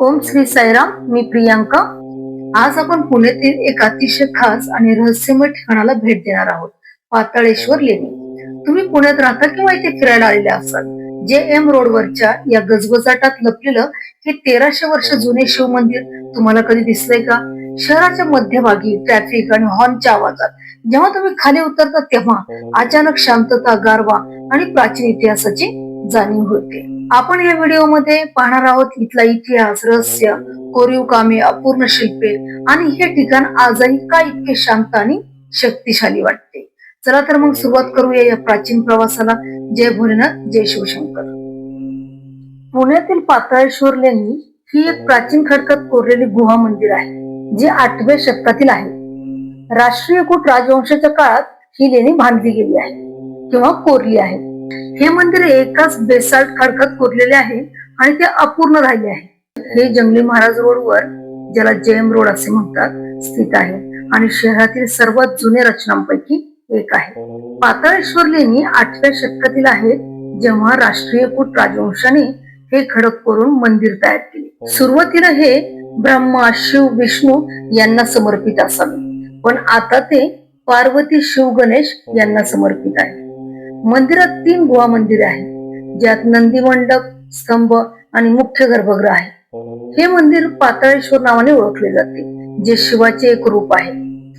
ओम श्री साईराम मी प्रियांका. आज आपण पुण्यातील एक अतिशय खास आणि रहस्यमय ठिकाणाला भेट देणार आहोत पाताळेश्वर लेणी. तुम्ही पुण्यात राहता किंवा इथे फिरायला आलेले असाल जे एम रोडवरच्या या गजबजाटात लपलेलं हे तेराशे वर्ष जुने शिव मंदिर तुम्हाला कधी दिसलंय का? शहराच्या मध्यभागी ट्रॅफिक आणि हॉर्नच्या आवाजात. जेव्हा तुम्ही खाली उतरता तेव्हा अचानक शांतता गारवा आणि प्राचीन इतिहासाची जाणीव होते. आपण या व्हिडिओमध्ये पाहणार आहोत इथला इतिहास रहस्य कोरीव कामे अपूर्ण शिल्पे आणि हे ठिकाण आजही का इतके शांत आणि शक्तिशाली वाटते? चला तर मग सुरुवात करूया या प्राचीन प्रवासाला. जय भोलेनाथ जय शिवशंकर. पुण्यातील पाताळेश्वर लेणी ही एक प्राचीन खडकात कोरलेली गुहा मंदिर आहे जे आठव्या शतकातील आहे. राष्ट्रीयकूट राजवंशाच्या काळात ही लेणी बांधली गेली आहे किंवा कोरली आहे. हे मंदिर एकाच बेसाल्ट खडकात कोरलेले आहे आणि ते अपूर्ण राहिले आहे. हे जंगली महाराज रोडवर ज्याला जेम रोड असे म्हणतात स्थित आहे. आणि शहरातील सर्वात जुने रचनांपैकी एक आहे. पाताळेश्वर लेणी आठव्या शतकातील आहेत जेव्हा राष्ट्रीय कूट राजवंशाने हे खडक करून मंदिर तयार केले. सुरुवातीला हे ब्रह्मा शिव विष्णू यांना समर्पित असावे. पण आता ते पार्वती शिव गणेश यांना समर्पित आहे. मंदिरात तीन गुहा मंदिरे आहेत. ज्यात नंदी मंडप स्तंभ आणि मुख्य गर्भगृह आहे. हे. मंदिर पाताळेश्वर नावाने ओळखले जाते जे शिवाचे एक रूप आहे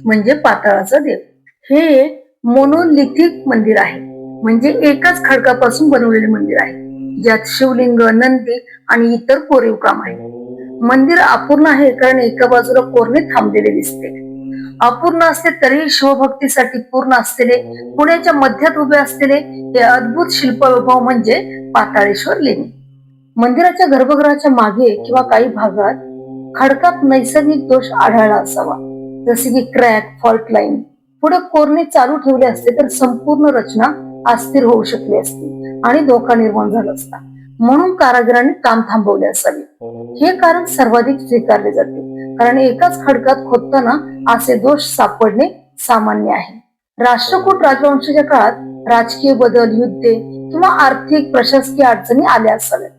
म्हणजे पाताळाचा देव. हे एक मोनोलिथिक मंदिर आहे म्हणजे एकाच खडकापासून बनवलेले मंदिर आहे ज्यात शिवलिंग नंदी आणि इतर कोरीव काम आहे. मंदिर अपूर्ण आहे कारण एका बाजूला कोरणे थांबलेले दिसते. अपूर्ण असले तरीही शिवभक्तीसाठी पूर्ण असलेले पुण्याच्या मध्यात उभे असलेले हे अद्भुत शिल्प वैभव म्हणजे पाताळेश्वर लेणी. मंदिराच्या गर्भगृहाच्या मागे किंवा काही भागात खडकात नैसर्गिक दोष आढळला असावा. जसे की क्रॅक फॉल्ट लाईन. पुढे कोरणे चालू ठेवले असते तर संपूर्ण रचना अस्थिर होऊ शकली असती आणि धोका निर्माण झाला असता. म्हणून कारागिरांनी काम थांबवले असावे. हे कारण सर्वाधिक स्वीकारले जाते. कारण एकाच खडकात खोदताना असे दोष सापडणे सामान्य आहे. राष्ट्रकूट राजवंशाच्या काळात राजकीय बदल युद्धे किंवा आर्थिक प्रशासकीय अडचणी आल्या असाव्यात.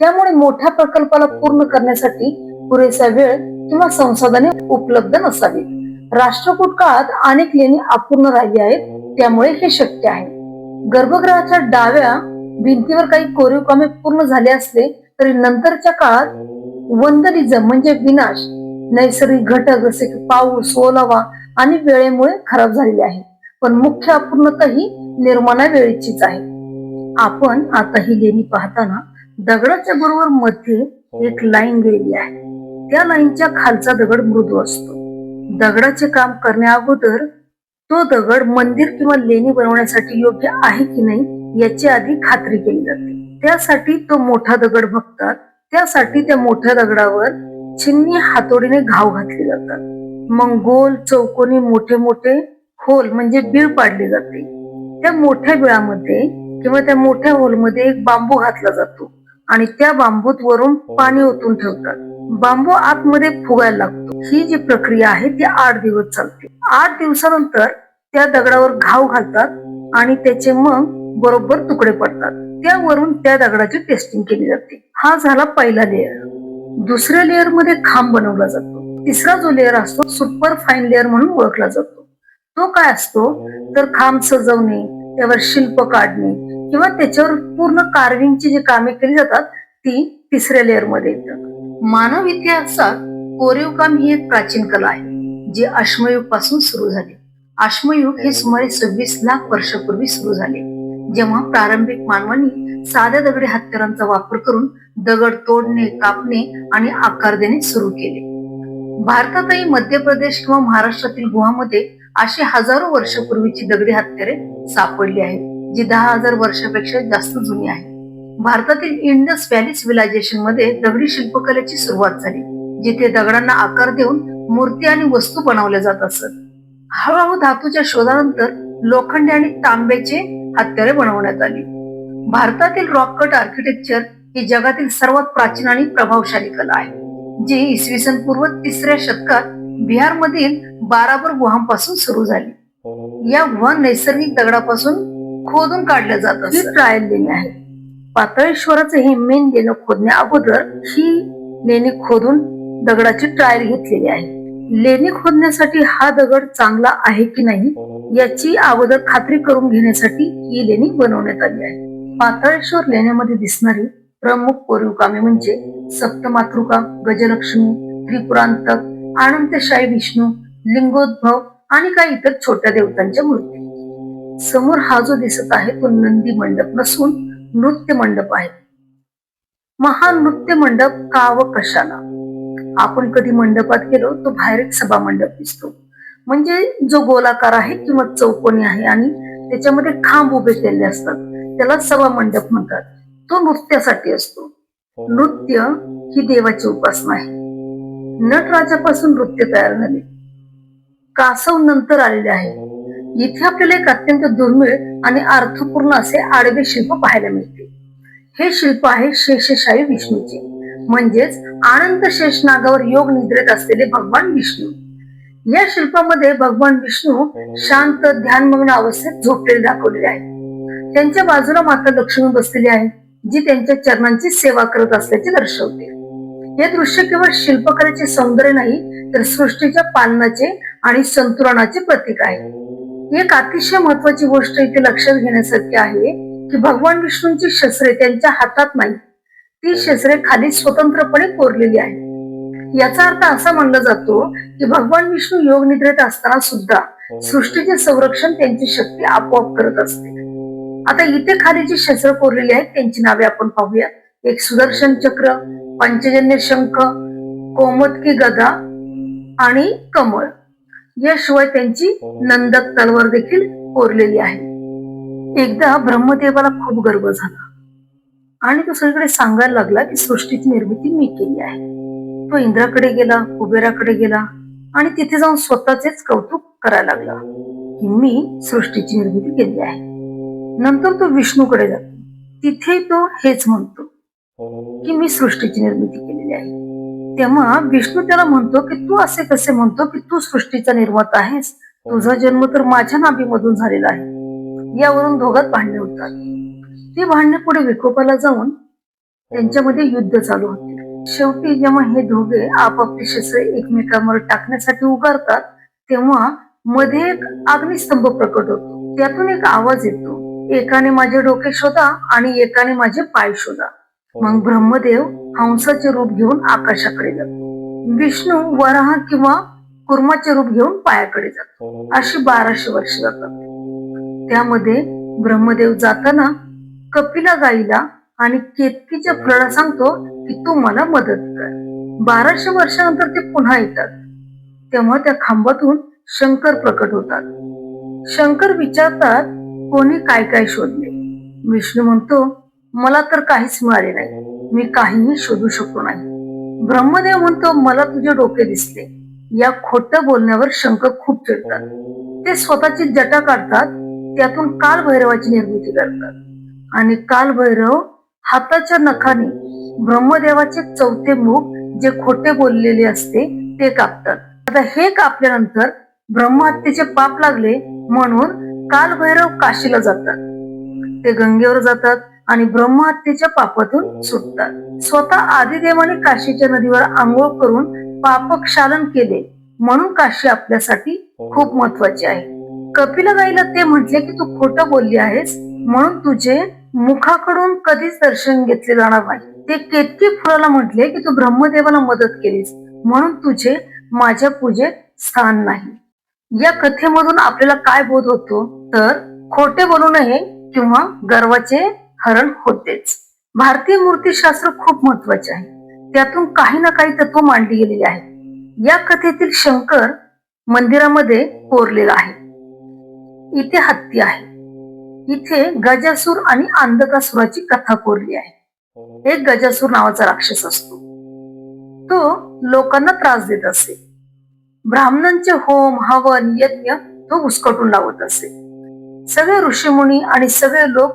त्यामुळे मोठ्या प्रकल्पाला पूर्ण करण्यासाठी पुरेसा वेळ किंवा संसाधने उपलब्ध नसावी राष्ट्रकूट काळात अनेक लेणी अपूर्ण राहिली आहेत त्यामुळे हे शक्य आहे. गर्भगृहाच्या डाव्या भिंतीवर काही कोरीव कामे पूर्ण झाले असले तरी नंतरच्या काळात वंदलिझम म्हणजे विनाश नैसर्गिक घटक जसे की पाऊस ओलावा आणि वेळेमुळे खराब झालेले आहे. पण मुख्य अपूर्णता ही निर्माणा वेळेचीच आहे. आपण आता ही लेणी पाहताना दगडाच्या बरोबर मध्ये एक लाईन गेलेली आहे. त्या लाईनच्या खालचा दगड मृदू असतो. दगडाचे काम करण्या अगोदर तो दगड मंदिर किंवा लेणी बनवण्यासाठी योग्य आहे की नाही याची आधी खात्री केली जाते. त्यासाठी तो मोठा दगड बघतात. त्यासाठी त्या मोठ्या दगडावर चिन्नी हातोडीने घाव घातले जातात. मग गोल चौकोनी मोठे मोठे होल म्हणजे बीळ पाडले जाते. त्या मोठ्या बिळामध्ये किंवा त्या मोठ्या होलमध्ये एक बांबू घातला जातो आणि त्या बांबूत वरून पाणी ओतून ठेवतात. बांबू आतमध्ये फुगायला लागतो. ही जी प्रक्रिया आहे ती आठ दिवस चालते. आठ दिवसानंतर त्या दगडावर घाव घालतात आणि त्याचे मग बरोबर तुकडे पडतात. त्यावरून त्या दगडाची टेस्टिंग केली जाते. हा झाला पहिला लेअर दुसऱ्या लेअरमध्ये खांब बनवला जातो. तिसरा जो लेअर असतो सुपर फाईन लेअर म्हणून ओळखला जातो. तो काय असतो? तर खांब सजवणे त्यावर शिल्प काढणे किंवा त्याच्यावर पूर्ण कार्विंगची जी कामे केली जातात ती तिसऱ्या लेअरमध्ये येतात. मानव इतिहासात कोरीव काम ही एक प्राचीन कला आहे जी अश्मयुगपासून सुरू झाली. अश्मयुग हे सुमारे सव्वीस लाख वर्षापूर्वी सुरू झाले. जेव्हा प्रारंभिक मानवांनी साध्या दगडी हत्यारांचा वापर करून दगड तोडणे कापणे आणि आकार देणे सुरू केले. भारतातही मध्य प्रदेश किंवा महाराष्ट्रातील गुहामध्ये अशी हजारो वर्षपूर्वीची दगडी हत्यारे सापडली आहेत जी दहा हजार वर्षापेक्षा जास्त जुनी आहे भारतातील इंडस व्हॅली सिव्हिलायझेशनमध्ये दगडी शिल्पकलेची सुरुवात झाली जिथे दगडांना आकार देऊन मूर्ती आणि वस्तू बनवल्या जात असत. हळूहळू धातूच्या शोधानंतर लोखंडी आणि तांब्याचे हत्यारे बनवण्यात आली. भारतातील रॉक कट आर्किटेक्चर ही जगातील सर्वात प्राचीन आणि प्रभावशाली कला आहे जी इसवी सन पूर्व तिसऱ्या शतकात बिहार मधील बाराबर गुहांपासून सुरू झाली. या गुहा नैसर्गिक दगडापासून खोदून काढल्या जात ही ट्रायल लेणी आहे. पातळेश्वराचं हे मेन लेणं खोदण्या अगोदर ही लेणी खोदून दगडाची ट्रायल घेतलेली आहे. लेणी खोदण्यासाठी हा दगड चांगला आहे की नाही याची अगोदर खात्री करून घेण्यासाठी ही लेणी बनवण्यात आली आहे. पाताळेश्वर लेण्यामध्ये दिसणारी प्रमुख कोरीवकामे म्हणजे सप्तमातृका गजलक्ष्मी त्रिपुरांतक आनंदशाही विष्णू लिंगोद्भव आणि काही इतर छोट्या देवतांच्या मूर्ती. समोर हा जो दिसत आहे तो नंदी मंडप नसून नृत्य मंडप आहे. महान नृत्य मंडप का व कशाला आपण कधी मंडपात गेलो तो बाहेर एक सभा मंडप दिसतो. म्हणजे जो गोलाकार आहे किंवा चौकोनी आहे आणि त्याच्यामध्ये खांब उभे केलेले असतात त्याला सभा मंडप म्हणतात. तो नृत्यासाठी असतो. नृत्य ही देवाची उपासना आहे. नटराजापासून नृत्य तयार झाले. कासव नंतर आलेले आहे. इथे आपल्याला एक अत्यंत दुर्मिळ आणि अर्थपूर्ण असे आडवे शिल्प पाहायला मिळते. हे शिल्प आहे शेषशाही विष्णूचे. म्हणजेच आनंद शेषनागावर योग निद्रेत असलेले भगवान विष्णू. या शिल्पामध्ये भगवान विष्णू शांत ध्यानमग्न अवस्थेत झोपलेले दाखवलेले आहे त्यांच्या बाजूला माता लक्ष्मी बसलेली आहे जी त्यांच्या चरणांची सेवा करत असल्याचे दर्शवते. हे दृश्य केवळ शिल्पकलेचे सौंदर्य नाही तर सृष्टीच्या पालनाचे आणि संतुलनाचे प्रतीक आहे. एक अतिशय महत्वाची गोष्ट इथे लक्षात घेण्यासारखी आहे की भगवान विष्णूंची शस्त्रे त्यांच्या हातात नाही ती शस्त्रे खाली स्वतंत्रपणे कोरलेली आहेत. याचा अर्थ असा मानला जातो की भगवान विष्णू योग निद्रेत असताना सुद्धा सृष्टीचे संरक्षण त्यांची शक्ती आपोआप करत असते. आता इथे खाली जी शस्त्र कोरलेली आहेत त्यांची नावे आपण पाहूया. एक सुदर्शन चक्र पंचजन्य शंख कोमतकी गदा आणि कमळ. याशिवाय त्यांची नंदक तलवार देखील कोरलेली आहे. एकदा ब्रह्मदेवाला खूप गर्व झाला. आणि तो सगळीकडे सांगायला लागला की सृष्टीची निर्मिती मी केली आहे. तो इंद्राकडे गेला कुबेराकडे गेला आणि तिथे जाऊन स्वतःचेच कौतुक करायला लागला. की मी सृष्टीची निर्मिती केली आहे. नंतर तो विष्णूकडे जातो. तिथे तो हेच म्हणतो की मी सृष्टीची निर्मिती केलेली आहे. तेव्हा विष्णू त्याला म्हणतो की तू असे कसे म्हणतो की तू सृष्टीचा निर्माता आहेस? तुझा जन्म तर माझ्या नाभीमधून झालेला आहे. यावरून दोघात भांडणे होतात. ती भांडणे पुढे विकोपाला जाऊन त्यांच्यामध्ये युद्ध चालू होते. शेवटी जेव्हा हे दोघे आपापली शस्त्रे एकमेकांवर टाकण्यासाठी उगारतात तेव्हा मध्ये एक अग्निस्तंभ प्रकट होतो. त्यातून एक आवाज येतो. एकाने माझे डोके शोधा आणि एकाने माझे पाय शोधा. मग ब्रह्मदेव हंसाचे रूप घेऊन आकाशाकडे जातो. विष्णू वराह किंवा कुर्माचे रूप घेऊन पायाकडे जातो. अशी बाराशे वर्ष जातात. त्यामध्ये ब्रह्मदेव जाताना कपिला गाईला आणि केतकीच्या फळाला सांगतो की तू मला मदत कर. बाराशे वर्षानंतर ते पुन्हा येतात. तेव्हा त्या खांबातून शंकर प्रकट होतात. शंकर विचारतात कोणी काय काय शोधले? विष्णू म्हणतो मला तर काहीच मिळाले नाही. मी काहीही शोधू शकलो नाही. ब्रह्मदेव म्हणतो मला तुझे डोके दिसले. या खोट बोलण्यावर शंकर खूप चिडतात. ते स्वतःची जटा काढतात त्यातून काल भैरवाची निर्मिती करतात. आणि काल भैरव हाताच्या नखाने ब्रह्मदेवाचे चौथे मुख जे खोटे बोललेले असते ते कापतात. आता हे कापल्यानंतर ब्रह्महत्येचे पाप लागले म्हणून कालभैरव काशीला जातात. ते गंगेवर जातात आणि ब्रह्महत्येच्या पापातून सुटतात. स्वतः आदिदेवाने काशीच्या नदीवर आंघोळ करून पापक्षालन केले म्हणून काशी आपल्यासाठी खूप महत्वाची आहे. कपिला गाईला ते म्हटले की तू खोटं बोलली आहेस म्हणून तुझे मुखाकडून कधीच दर्शन घेतले जाणार नाही. ते केतकी फुलाला म्हटले की तू ब्रह्मदेवाला मदत केलीस म्हणून तुझे माझ्या पूजेत स्थान नाही. या कथेमधून आपल्याला काय बोध होतो? तर खोटे बोलू नये किंवा गर्वाचे हरण होतेच. भारतीय मूर्तीशास्त्र खूप महत्त्वाचे आहे. त्यातून काही ना काही तत्व मांडली गेलेली आहे या कथेतील शंकर मंदिरामध्ये कोरलेला आहे. इथे हत्ती आहे. इथे गजासूर आणि अंधकासुराची कथा कोरली आहे. एक गजासूर नावाचा राक्षस असतो. तो लोकांना त्रास देत असे. ब्राह्मणांचे होम हवन यज्ञ तो उस्कटून लावत असे. सगळे ऋषीमुनी आणि सगळे लोक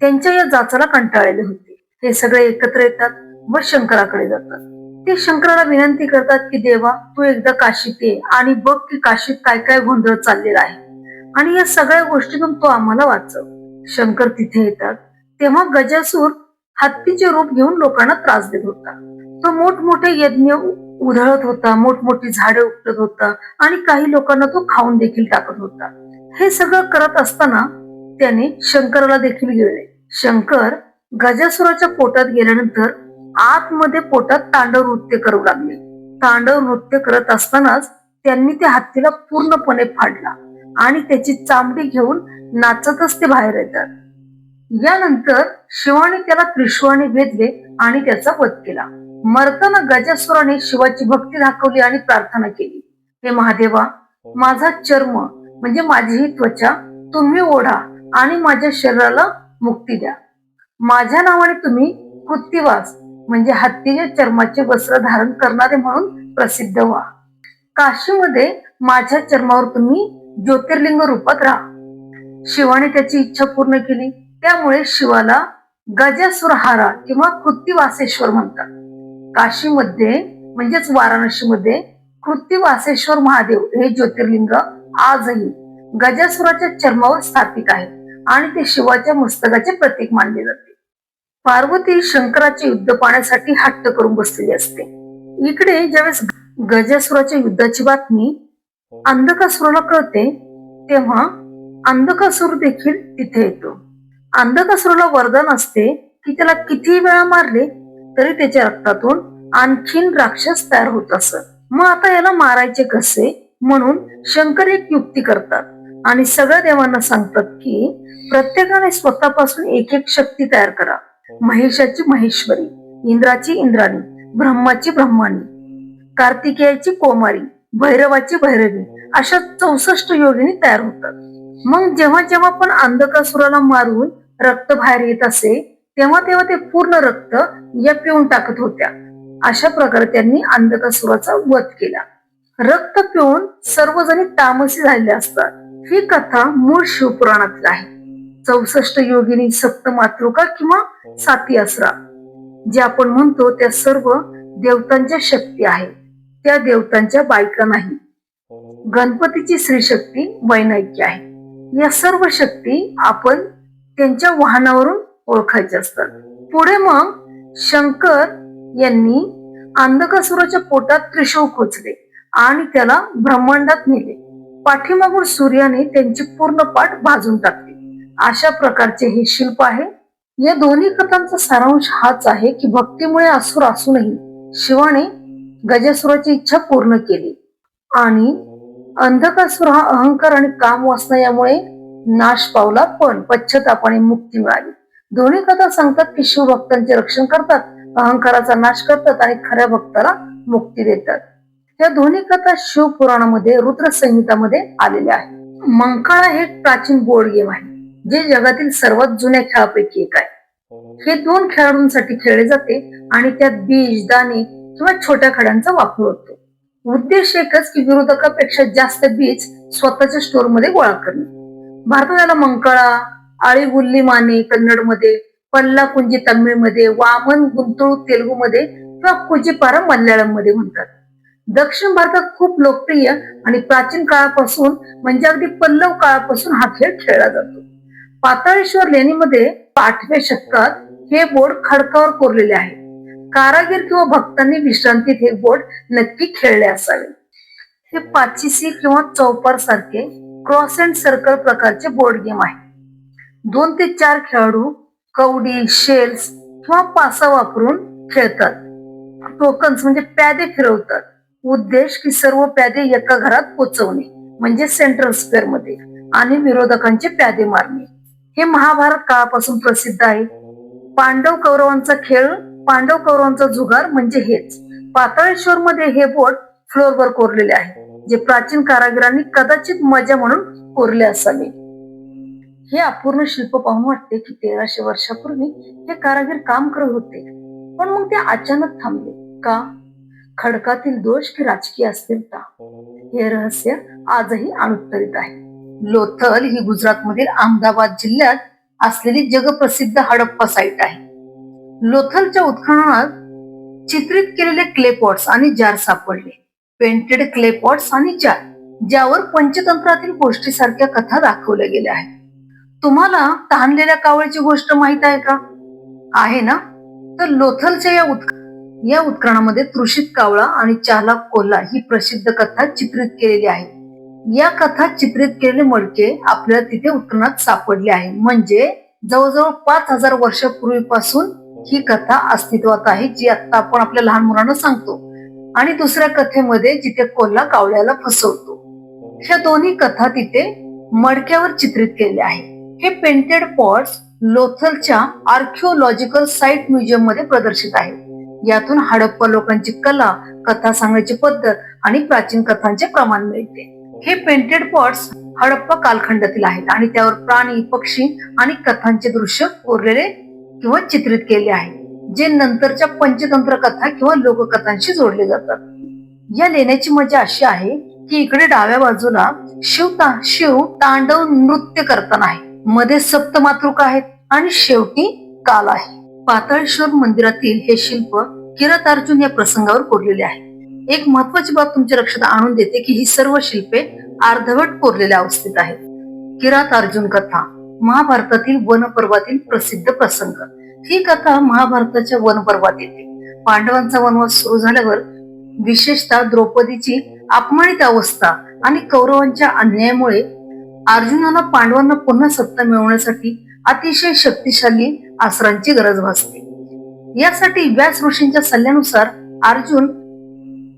त्यांच्या या जाचाला कंटाळलेले होते. हे सगळे एकत्र येतात व शंकराकडे जातात. ते शंकराला विनंती करतात की देवा तू एकदा काशीत ये आणि बघ की काशीत काय काय गोंधळ चाललेला आहे. आणि या सगळ्या गोष्टीतून तो आम्हाला वाचव. शंकर तिथे येतात. तेव्हा गजासूर हत्तीचे रूप घेऊन लोकांना त्रास देत होता. तो मोठमोठे यज्ञ उधळत होता मोठमोठी झाडे उपटत होता आणि काही लोकांना तो खाऊन देखील टाकत होता. हे सगळं करत असताना त्याने शंकराला देखील गिळले शंकर गजासुराच्या पोटात गेल्यानंतर आतमध्ये पोटात तांडव नृत्य करू लागले. तांडव नृत्य करत असतानाच त्यांनी त्या हत्तीला पूर्णपणे फाडला. आणि त्याची चामडी घेऊन नाचतच ते बाहेर येतात. यानंतर शिवाने त्याला त्रिशूळाने भेदले आणि त्याचा वध केला. मरताना गजासुराने शिवाची भक्ती दाखवली आणि प्रार्थना केली. हे महादेवा माझा चर्म म्हणजे माझी ही त्वचा तुम्ही ओढा आणि माझ्या शरीराला मुक्ती द्या. माझ्या नावाने तुम्ही कुत्तिवास म्हणजे हत्तीच्या चर्माचे वस्त्र धारण करणारे म्हणून प्रसिद्ध व्हा. काशीमध्ये माझ्या चर्मावर तुम्ही ज्योतिर्लिंग रूपात राहा. शिवाने त्याची इच्छा पूर्ण केली. त्यामुळे शिवाला गजासुरहारा किंवा कृत्तिवासेश्वर म्हणतात. काशीमध्ये म्हणजेच वाराणसीमध्ये कृत्तिवासेश्वर महादेव हे ज्योतिर्लिंग आजही गजासुराच्या चर्मावर स्थापित आहे आणि ते शिवाच्या मस्तकाचे प्रतीक मानले जाते. पार्वती शंकराचे युद्ध पाहण्यासाठी हट्ट करून बसलेली असते. इकडे ज्यावेळेस गजासुराच्या युद्धाची बातमी अंधकासुराला कळते तेव्हा अंधकासुर देखील तिथे येतो. अंधकासुराला वरदान असते की त्याला किती वेळा मारले तरी त्याच्या रक्तातून आणखीन राक्षस तयार होत असत. मग आता याला मारायचे कसे? म्हणून शंकर एक युक्ती करतात आणि सगळ्या देवांना सांगतात की प्रत्येकाने स्वतःपासून एक एक शक्ती तयार करा. महेशाची महेश्वरी इंद्राची इंद्राणी ब्रह्माची ब्रह्माणी कार्तिकेयाची कोमारी भैरवाची भैरवी. अशा चौसष्ट योगिनी तयार होतात. मग जेव्हा जेव्हा पण अंधकासुराला मारून रक्त बाहेर येत असे तेव्हा तेव्हा ते पूर्ण रक्त या पिऊन टाकत होत्या. अशा प्रकारे त्यांनी अंधकासुराचा वध केला. रक्त पिऊन सर्वजणी तामसी झालेले असतात. ही कथा मूळ शिवपुराणातील आहे. चौसष्ट योगिनी सप्त मातृका किंवा साती असरा. जे आपण म्हणतो त्या सर्व देवतांच्या शक्ती आहे त्या देवतांच्या बायका नाही. गणपतीची श्रीशक्ती वैनायकी आहे. या सर्व शक्ती आपण त्यांच्या वाहनावरून ओळखायचे असतात. पुढे मग शंकर यांनी अंधकासुराच्या पोटात त्रिशूळ खोचले आणि त्याला ब्रह्मांडात नेले. पाठीमागून सूर्याने त्यांची पूर्ण पाठ भाजून टाकली. अशा प्रकारचे हे शिल्प आहे. या दोन्ही कथांचा सारांश हाच आहे की भक्तीमुळे असुर असूनही शिवाने गजासुराची इच्छा पूर्ण केली. आणि अंधकासुर हा अहंकार आणि काम वासना यामुळे नाश पावला पण पश्चातापाने मुक्ती मिळाली. दोन्ही कथा सांगतात की शिवभक्तांचे रक्षण करतात अहंकाराचा नाश करतात आणि खऱ्या भक्ताला मुक्ती देतात. या दोन्ही कथा शिवपुराणामध्ये रुद्र संहितामध्ये आलेल्या आहेत. मंकाळा हे प्राचीन बोर्ड गेम आहे जे जगातील सर्वात जुन्या खेळापैकी एक आहे. हे दोन खेळाडूंसाठी खेळले जाते आणि त्यात बीज दाणे किंवा छोट्या खड्यांचा वापर होतो. उद्देश एकच की विरोधकापेक्षा जास्त बीज स्वतःच्या स्टोरमध्ये गोळा करणे. भारतात याला मंकाळा आळी गुल्ली माने कन्नडमध्ये पल्ला कुंजी तमिळमध्ये वामन गुंतळू तेलुगूमध्ये किंवा कुजीपारा मल्याळममध्ये म्हणतात. दक्षिण भारतात खूप लोकप्रिय आणि प्राचीन काळापासून म्हणजे अगदी पल्लव काळापासून हा खेळ खेळला जातो. पाताळेश्वर लेणीमध्ये आठव्या शतकात हे बोर्ड खडकावर कोरलेले आहे. कारागीर किंवा भक्तांनी विश्रांतीत हे बोर्ड नक्की खेळले असावे. हे पाचीसी किंवा चौपार सारखे क्रॉस अँड सर्कल प्रकारचे बोर्ड गेम आहे. दोन ते चार खेळाडू कवडी शेल्स किंवा पासा वापरून खेळतात. टोकन्स म्हणजे प्यादे फिरवतात. उद्देश की सर्व प्यादे एका घरात पोचवणे म्हणजे सेंट्रल स्क्वेअरमध्ये आणि विरोधकांचे प्यादे मारणे. हे महाभारत काळापासून प्रसिद्ध आहे. पांडव कौरवांचा खेळ पांडव कौरवांचा जुगार म्हणजे हेच. पाताळेश्वर मध्ये हे बोट फ्लोअरवर कोरलेले आहे जे प्राचीन कारागिरांनी कदाचित मजा म्हणून कोरले असावे. हे अपूर्ण शिल्प पाहून वाटते की तेराशे वर्षापूर्वी हे कारागीर काम करत होते पण मग ते अचानक थांबले. का? खडकातील दोष की राजकीय अस्थिरता? हे रहस्य आजही अनुत्तरित आहे. लोथल ही गुजरात मधील अहमदाबाद जिल्ह्यात असलेली जगप्रसिद्ध हडप्पा साईट आहे. लोथलच्या उत्खननात चित्रित केलेले क्ले पॉट्स आणि जार सापडले. पेंटेड क्ले पॉट्स आणि जार ज्यावर पंचतंत्रातील गोष्टीसारख्या कथा दाखवल्या गेल्या आहेत. तुम्हाला तहानलेल्या कावळीची गोष्ट माहीत आहे का? आहे ना? तर लोथलच्या या उत्ख या उत्खननामध्ये तृषित कावळा आणि चालाक कोल्हा ही प्रसिद्ध कथा चित्रित केलेली आहे. या कथा चित्रित केलेले मडके आपल्याला तिथे उत्खननात सापडले आहे. म्हणजे जवळजवळ पाच हजार वर्षापूर्वीपासून ही कथा अस्तित्वात आहे जी आता आपण आपल्या लहान मुलांना सांगतो. आणि दुसऱ्या कथेमध्ये जिथे कोल्हा कावळ्याला फसवतो. ह्या दोन्ही कथा तिथे मडक्यावर चित्रित केल्या आहे हे पेंटेड पॉट्स लोथलच्या आर्किओलॉजिकल साईट म्युझियममध्ये प्रदर्शित आहे यातून हडप्पा लोकांची कला कथा सांगण्याची पद्धत आणि प्राचीन कथांचे प्रमाण मिळते. हे पेंटेड पॉट्स हडप्पा कालखंडातील आहेत आणि त्यावर प्राणी पक्षी आणि कथांचे दृश्य कोरलेले किंवा चित्रित केले आहे जे नंतरच्या पंचतंत्र कथा किंवा लोककथांशी जोडले जातात. या लेण्याची मजा अशी आहे की इकडे डाव्या बाजूला शिव ता शिव तांडव नृत्य करताना आहे मध्ये सप्तमातृका आहेत आणि शेवटी काल आहे. पाताळेश्वर मंदिरातील हे शिल्प किरात अर्जुन या प्रसंगावर कोरलेले आहे. एक महत्वाची बाब तुमच्या लक्षात आणून देते की ही सर्व शिल्पे अर्धवट कोरलेल्या अवस्थेत आहेत. किरात अर्जुन कथा महाभारतातील वनपर्वातील प्रसिद्ध प्रसंग. ही कथा महाभारताच्या वनपर्वात येते. पांडवांचा वनवास सुरू झाल्यावर विशेषतः द्रौपदीची अपमानित अवस्था आणि कौरवांच्या अन्यायामुळे अर्जुनाला पांडवांना पुन्हा सत्ता मिळवण्यासाठी अतिशय शक्तिशाली आसरांची गरज भासते. यासाठी व्यास ऋषींच्या सल्ल्यानुसार अर्जुन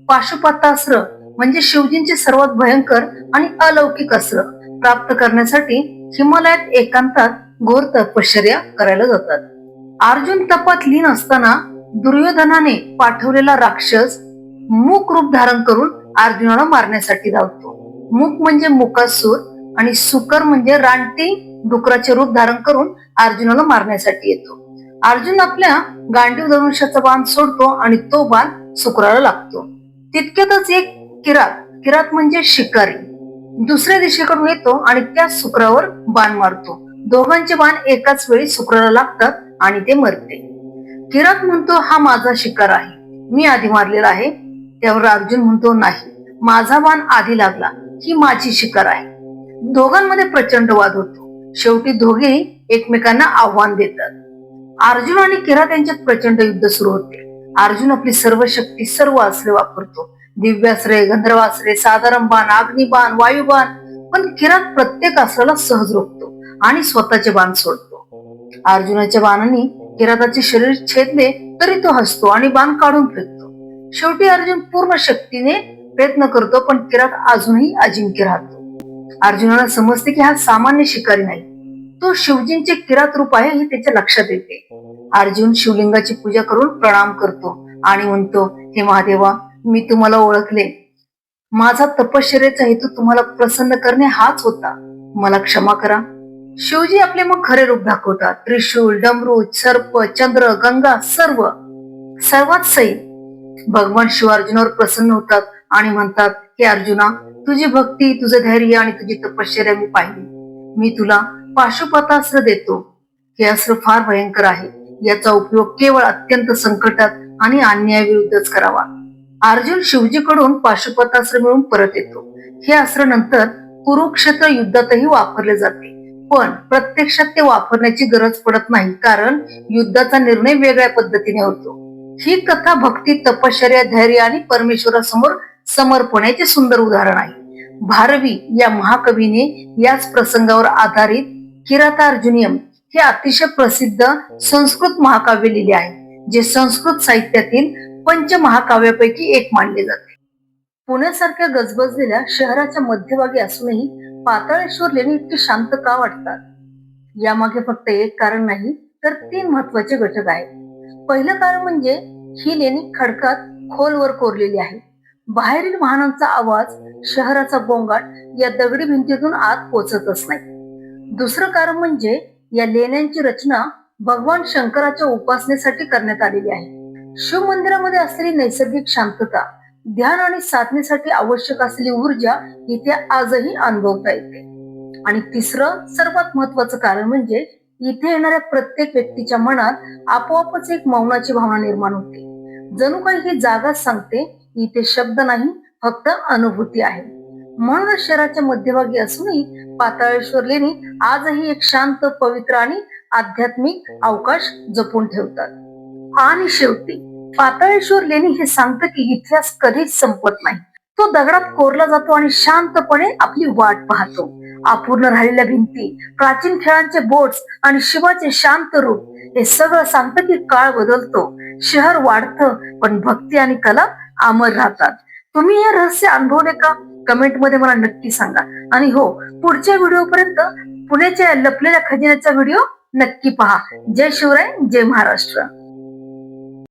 पाशुपातास्त्र म्हणजे शिवजींचे सर्वात भयंकर आणि अलौकिक अस्त्र प्राप्त करण्यासाठी हिमालयात एकांतात घोर तपश्चर्या करायला जातात. अर्जुन तपात लीन असताना दुर्योधनाने पाठवलेला राक्षस मूक रूप धारण करून अर्जुनाला मारण्यासाठी धावतो. मूक म्हणजे मुकासूर आणि सुकर म्हणजे रानटी डुकराचे रूप धारण करून अर्जुनाला मारण्यासाठी येतो. अर्जुन आपल्या गांडीव धनुष्याचा बाण सोडतो आणि तो बाण सुकराला लागतो. तितक्यातच एक किरात किरात म्हणजे शिकारी. दुसऱ्या दिशेकडून येतो आणि त्या शुक्रावर बाण मारतो. दोघांचे बाण एकाच वेळी सुकराला लागतात आणि ते मरते. किरात म्हणतो हा माझा शिकार आहे. मी आधी मारलेला आहे. त्यावर अर्जुन म्हणतो नाही. माझा बाण आधी लागला. ही माझी शिकार आहे. दोघांमध्ये प्रचंड वाद होतो. शेवटी दोघेही एकमेकांना आव्हान देतात. अर्जुन आणि किरात यांच्यात प्रचंड युद्ध सुरू होते. अर्जुन आपली सर्व शक्ती सर्व असले वापरतो. दिव्यास्त्रे गंधर्वासरे साधारण बाण अग्निबाण वायुबाण पण किरात प्रत्येक अस्त्राला सहज रोखतो आणि स्वतःचे बाण सोडतो. अर्जुनाच्या बाणाने किराताचे शरीर छेदले तरी तो हसतो आणि बाण काढून फेकतो. शेवटी अर्जुन पूर्ण शक्तीने प्रयत्न करतो पण किरात अजूनही अजिंक्य राहतो. अर्जुनाला समजते की हा सामान्य शिकारी नाही. तो शिवजींचे किरात रूप आहे हे त्याच्या लक्षात येते. अर्जुन शिवलिंगाची पूजा करून प्रणाम करतो आणि म्हणतो हे महादेवा मी तुम्हाला ओळखले. माझा तपश्चर्याचा हेतू तुम्हाला प्रसन्न करणे हाच होता. मला क्षमा करा. शिवजी आपले मग खरे रूप दाखवतात. त्रिशूल डमरू सर्प चंद्र गंगा सर्व. सर्वात सई. भगवान शिव अर्जुनावर प्रसन्न होतात आणि म्हणतात हे अर्जुना तुझी भक्ती तुझं धैर्य आणि तुझी तपश्चर्या मी पाहिली. मी तुला पाशुपतास्त्र देतो. हे अस्त्र फार भयंकर आहे. याचा उपयोग केवळ अत्यंत संकटात आणि अन्यायाविरुद्धच करावा. अर्जुन शिवजीकडून पाशुपतास्त्र मिळून परत येतो. हे अस्त्र नंतर कुरुक्षेत्र युद्धातही वापरले जाते. पण प्रत्यक्षात ते वापरण्याची गरज पडत नाही कारण युद्धाचा निर्णय वेगळ्या पद्धतीने होतो. ही कथा भक्ती तपश्चर्या धैर्य आणि परमेश्वरासमोर समर्पण याचे सुंदर उदाहरण आहे. भारवी या महाकवीने याच प्रसंगावर आधारित किरातार्जुनियम हे अतिशय प्रसिद्ध संस्कृत महाकाव्य लिहिले आहे जे संस्कृत साहित्यातील पंच महाकाव्यापैकी एक मानले जाते. पुण्यासारख्या गजबजलेल्या शहराच्या मध्यभागी असूनही पाताळेश्वर लेणी इतकी शांत का वाटतात? यामागे फक्त एक कारण नाही तर तीन महत्त्वाचे घटक आहेत. पहिलं कारण म्हणजे ही लेणी खडकात खोलवर कोरलेली आहे. बाहेरील वाहनांचा आवाज शहराचा गोंगाट या दगडी भिंतीतून आत पोचतच नाही. दुसरं कारण म्हणजे या लेण्यांची रचना भगवान शंकराच्या उपासनेसाठी करण्यात आलेली आहे. शिव मंदिरामध्ये असलेली नैसर्गिक शांतता ध्यान आणि साधनेसाठी आवश्यक असलेली ऊर्जा इथे आजही अनुभवता येते. आणि तिसरं सर्वात महत्वाचं कारण म्हणजे इथे येणाऱ्या प्रत्येक व्यक्तीच्या मनात आपोआपच एक मौनाची भावना निर्माण होते. जणू काही ही जागा सांगते इथे शब्द नाही फक्त अनुभूती आहे. म्हणूनच शहराच्या मध्यभागी असूनही पाताळेश्वर लेणी आजही एक शांत पवित्र आणि आध्यात्मिक अवकाश जपून ठेवतात. आणि शेवटी पातळेश्वर लेणी हे सांगतं की इतिहास कधीच संपत नाही. तो दगडात कोरला जातो आणि शांतपणे आपली वाट पाहतो. अपूर्ण राहिलेल्या भिंती प्राचीन खेळांचे बोट्स आणि शिवाचे शांत रूप हे सगळं सांगतं की काळ बदलतो. शहर वाढतं पण भक्ती आणि कला अमर राहतात. तुम्ही हे रहस्य अनुभवले का? कमेंटमध्ये मला नक्की सांगा. आणि हो पुढच्या व्हिडिओ पर्यंत पुण्याच्या लपलेल्या खजिन्याचा व्हिडिओ नक्की पहा. जय शिवराय जय महाराष्ट्र.